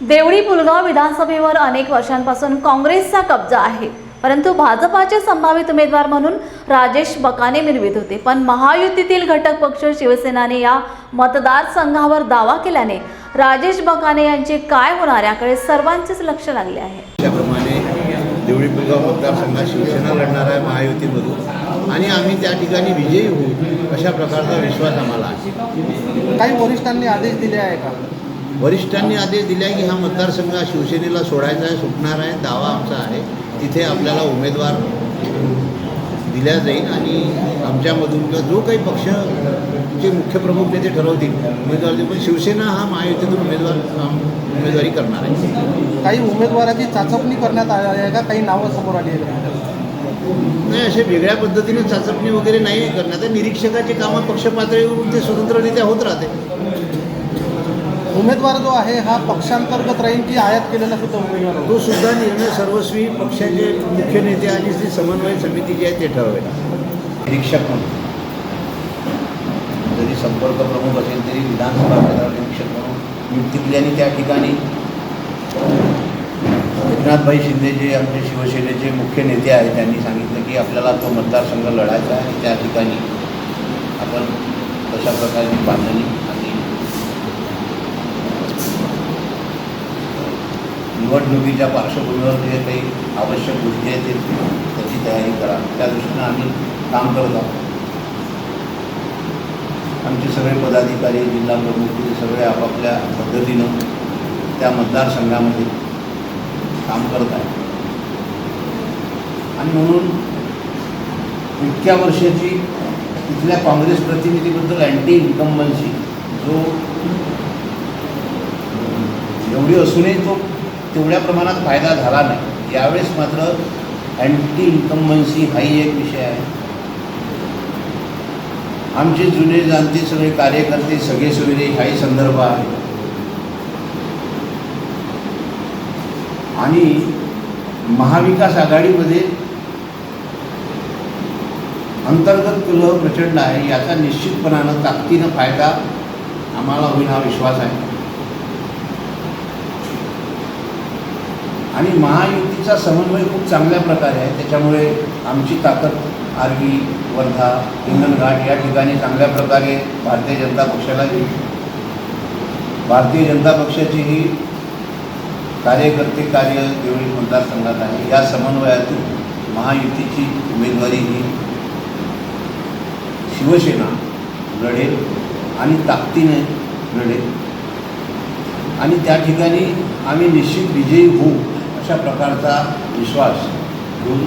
देवळी पुलगाव विधानसभेवर अनेक वर्षांपासून काँग्रेसचा कब्जा आहे. परंतु भाजपाचे संभावित उमेदवार म्हणून राजेश बकाने मिरवित होते. पण महायुतीतील घटक पक्ष शिवसेनाने या मतदारसंघावर दावा केल्याने राजेश बकाने यांचे काय होणार याकडे सर्वांचेच लक्ष लागले आहे. त्याप्रमाणे देवळी पुलगाव मतदारसंघात शिवसेना लढणार आहे महायुतीमधून. आणि आम्ही त्या ठिकाणी विजयी होऊ अशा प्रकारचा विश्वास आम्हाला आहे. काही वरिष्ठांनी आदेश दिले आहे का? वरिष्ठांनी आदेश दिले की हा मतदारसंघ शिवसेनेला सोडायचा आहे सुटणार आहे दावा आमचा आहे तिथे आपल्याला उमेदवार दिल्या जाईल आणि आमच्यामधून किंवा जो काही पक्षचे मुख्य प्रमुख नेते ठरवतील उमेदवार देतील. पण शिवसेना हा महायुतीतून उमेदवार उमेदवारी करणार आहे काही उमेदवाराची चाचपणी करण्यात आली आहे का काही नावं समोर आली आहे का? नाही असे वेगळ्या पद्धतीने चाचपणी वगैरे नाही करण्यात. निरीक्षकाचे कामं पक्ष पातळीवरून ते स्वतंत्ररित्या होत राहते उमेदवार जो आहे हा पक्षांतर्गत राहील की आयात केलेला सुद्धा उमेदवार तो सुद्धा निर्णय सर्वस्वी पक्षाचे मुख्य नेते आणि जी समन्वय समिती जी आहे ते ठरवेल. निरीक्षक म्हणून. जरी संपर्क प्रमुख असेल तरी विधानसभा क्षेत्रात निरीक्षक म्हणून नियुक्ती केली आणि त्या ठिकाणी एकनाथभाई शिंदे जे आमचे शिवसेनेचे मुख्य नेते आहेत त्यांनी सांगितलं की आपल्याला तो मतदारसंघ लढायचा आहे. त्या ठिकाणी आपण तशा प्रकारची बांधणी आणि निवडणुकीच्या पार्श्वभूमीवर जे काही आवश्यक गोष्टी आहेत ते त्याची तयारी करा. त्या दृष्टीनं आम्ही काम करत आहोत. आमचे सगळे पदाधिकारी जिल्हा प्रमुख सगळे आपापल्या पद्धतीनं त्या मतदारसंघामध्ये काम करत आहेत. आणि म्हणून इतक्या वर्षाची तिथल्या काँग्रेस प्रतिनिधीबद्दल अँटी इन्कम्बन्सी जो एवढी असूनही तो तेवढ्या प्रमाणात फायदा झाला नाही. यावेळेस मात्र अँटी इन्कम्बन्सी हाही एक विषय आहे. आमचे जुने जाणते सगळे कार्यकर्ते सगळे सगळे हाही संदर्भ आहे आणि महाविकास आघाडीमध्ये अंतर्गत कलह प्रचंड आहे याचा निश्चितपणानं ताकदीनं फायदा आम्हाला होईल हा विश्वास आहे. आणि महायुतीचा समन्वय खूप चांगल्या प्रकारे आहे. त्याच्यामुळे आमची ताकद आर्वी वर्धा हिंगणघाट या ठिकाणी चांगल्या प्रकारे भारतीय जनता पक्षाला येईल. भारतीय जनता पक्षाची ही कार्यकर्ते कार्य देवळी मतदारसंघात आहे. या समन्वयातून महायुतीची उमेदवारी ही शिवसेना लढेल आणि ताकदीने लढेल. आणि त्या ठिकाणी आम्ही निश्चित विजयी होऊ. अशा प्रकारचा विश्वास घेऊन